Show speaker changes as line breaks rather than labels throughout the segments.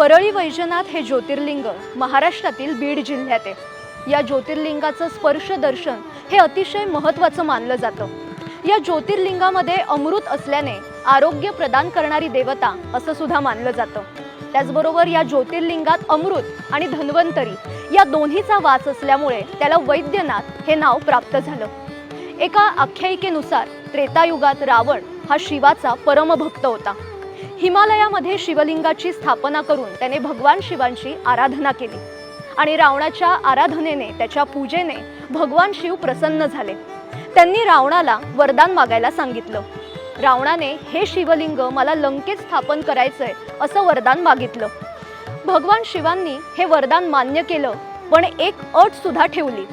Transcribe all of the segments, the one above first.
परळी वैजनाथ हे ज्योतिर्लिंग महाराष्ट्रातील बीड जिल्ह्यात आहे. या ज्योतिर्लिंगाचं स्पर्श दर्शन हे अतिशय महत्त्वाचं मानलं जातं. या ज्योतिर्लिंगामध्ये अमृत असल्याने आरोग्य प्रदान करणारी देवता असं सुद्धा मानलं जातं. त्याचबरोबर या ज्योतिर्लिंगात अमृत आणि धन्वंतरी या दोन्हीचा वास असल्यामुळे त्याला वैद्यनाथ हे नाव प्राप्त झालं. एका आख्यायिकेनुसार त्रेतायुगात रावण हा शिवाचा परमभक्त होता. हिमालयामध्ये शिवलिंगाची स्थापना करून त्याने भगवान शिवांची आराधना केली. आणि रावणाच्या आराधनेने त्याच्या पूजेने भगवान शिव प्रसन्न झाले. त्यांनी रावणाला वरदान मागायला सांगितलं. रावणाने हे शिवलिंग मला लंकेत स्थापन करायचंय असं वरदान मागितलं. भगवान शिवांनी हे वरदान मान्य केलं पण एक अट सुद्धा ठेवली.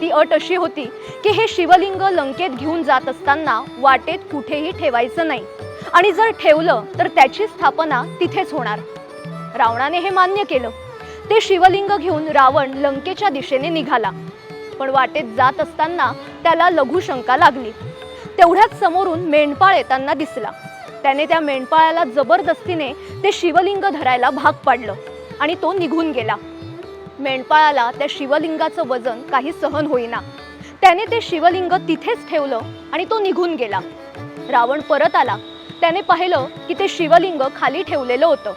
ती अट अशी होती की हे शिवलिंग लंकेत घेऊन जात असताना वाटेत कुठेही ठेवायचं नाही. आणि जर ठेवलं तर त्याची स्थापना तिथेच होणार. रावणाने हे मान्य केलं. ते शिवलिंग घेऊन रावण लंकेच्या दिशेने निघाला. पण वाटेत जात असताना त्याला लघुशंका लागली. तेवढ्याच समोरून मेंढपाळ येताना दिसला. त्याने त्या मेंढपाळाला जबरदस्तीने ते शिवलिंग धरायला भाग पाडलं आणि तो निघून गेला. मेंढपाळाला त्या शिवलिंगाचं वजन काही सहन होईना. त्याने ते शिवलिंग तिथेच ठेवलं आणि तो निघून गेला. रावण परत आला. त्याने पाहिलं की ते शिवलिंग खाली ठेवलेलं होतं.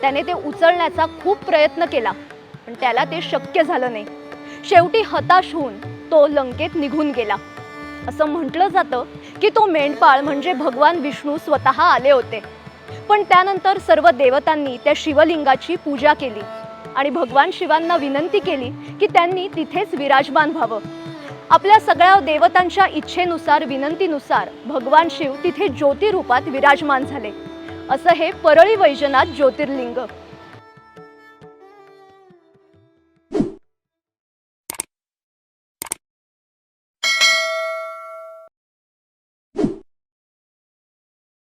त्याने ते उचलण्याचा खूप प्रयत्न केला पण त्याला ते शक्य झालं नाही. शेवटी हताश होऊन तो लंकेत निघून गेला. असं म्हटलं जातं की तो मेंढपाळ म्हणजे भगवान विष्णू स्वतः आले होते. पण त्यानंतर सर्व देवतांनी त्या शिवलिंगाची पूजा केली आणि भगवान शिवांना विनंती केली की त्यांनी तिथेच विराजमान व्हावं. आपल्या सगळ्या देवतांच्या इच्छेनुसार विनंतीनुसार भगवान शिव तिथे ज्योतिरूपात विराजमान झाले. असं हे परळी वैजनाथ ज्योतिर्लिंग.